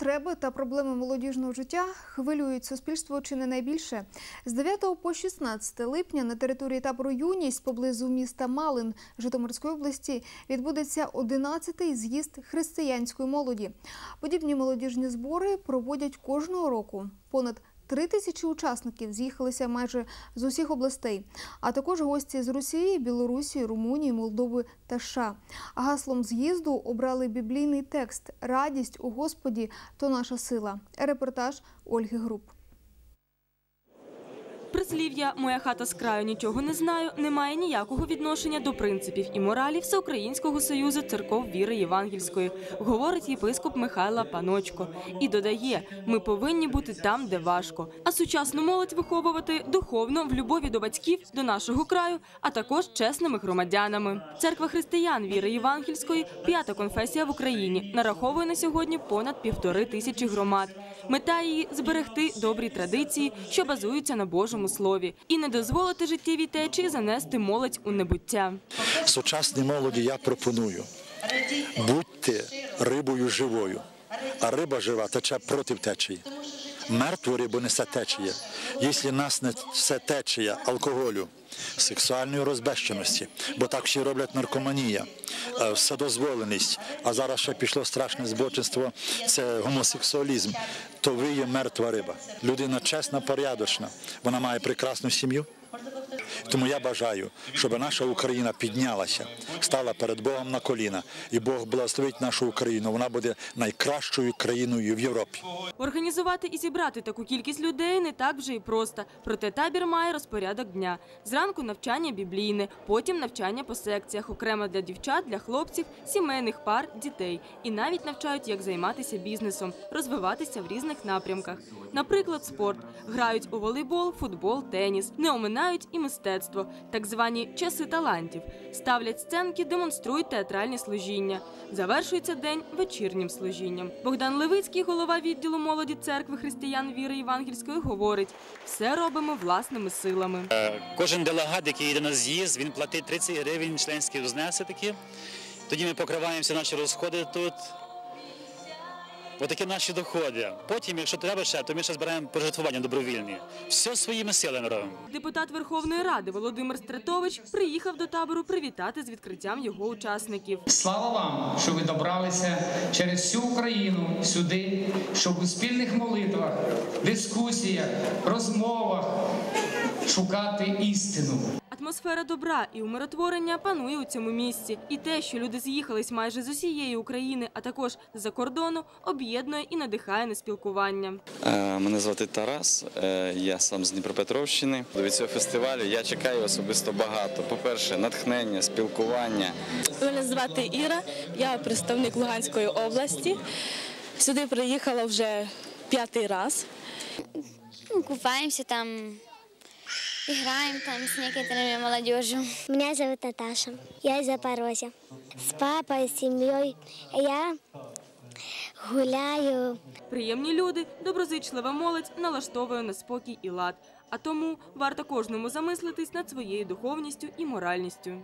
Потреби та проблеми молодіжного життя хвилюють суспільство чи не найбільше. З 9 по 16 липня на території табору Юність поблизу міста Малин Житомирської області відбудеться 11-й з'їзд християнської молоді. Подібні молодіжні збори проводять кожного року. Понад Три тисячі учасників з'їхалися майже з усіх областей, а також гості з Росії, Білорусі, Румунії, Молдови та США. Гаслом з'їзду обрали біблійний текст Радість у Господі то наша сила. Репортаж Ольги Груп. Прислів'я Моя хата з краю нічого не знаю не має ніякого відношення до принципів і моралі Всеукраїнського союзу церков віри Євангельської, говорить єпископ Михайла Паночко. І додає: ми повинні бути там, де важко. А сучасну молодь виховувати духовно в любові до батьків, до нашого краю, а також чесними громадянами. Церква християн віри Євангельської, п'ята конфесія в Україні, нараховує на сьогодні понад півтори тисячі громад. Мета її зберегти добрі традиції, що базуються на Божому слові, і не дозволити життєвій течії занести молодь у небуття. Сучасній молоді я пропоную будьте рибою живою, а риба жива тече проти течії. Мертву рибу несе течія. Якщо нас несе течія алкоголю, сексуальної розбещеності, бо так всі роблять наркоманія, вседозволеність, а зараз ще пішло страшне збочинство, це гомосексуалізм, то ви є мертва риба. Людина чесна, порядочна, вона має прекрасну сім'ю. Тому я бажаю, щоб наша Україна піднялася, стала перед Богом на коліна, і Бог благословить нашу Україну. Вона буде найкращою країною в Європі. Організувати і зібрати таку кількість людей не так вже і просто. Проте табір має розпорядок дня. Зранку навчання біблійне, потім навчання по секціях, окремо для дівчат, для хлопців, сімейних пар, дітей. І навіть навчають, як займатися бізнесом, розвиватися в різних напрямках. Наприклад, спорт. Грають у волейбол, футбол, теніс, не оминають і мистецтво, так звані часи талантів. Ставлять сценки, демонструють театральні служіння. Завершується день вечірнім служінням. Богдан Левицький, голова відділу молоді церкви християн віри Євангельської, говорить: все робимо власними силами. Кожен делегат, який йде на з'їзд, він платить 30 гривень членські взнеси такі. Тоді ми покриваємо всі наші розходи тут. Отакі наші доходи. Потім, якщо треба ще, то ми ще збираємо пожертвування добровільні. Все своїми силами робимо. Депутат Верховної Ради Володимир Стретович приїхав до табору привітати з відкриттям його учасників. Слава вам, що ви добралися через всю Україну сюди, щоб у спільних молитвах, дискусіях, розмовах шукати істину. Атмосфера добра і умиротворення панує у цьому місці. І те, що люди з'їхались майже з усієї України, а також з-за кордону, об'єднує і надихає на спілкування. Е, Мене звати Тарас, е, я сам з Дніпропетровщини. Від цього фестивалю я чекаю особисто багато. По-перше, натхнення, спілкування. Мене звати Іра, я представник Луганської області. Сюди приїхала вже п'ятий раз. Купаемся там, играем там с некоторыми молодежью. Меня зовут Наташа. Я из Запорожья. С папой, с семьей. Я гуляю. Приємні люди, доброзичлива молодь налаштовує на спокій і лад. А тому варто кожному замислитись над своєю духовністю і моральністю.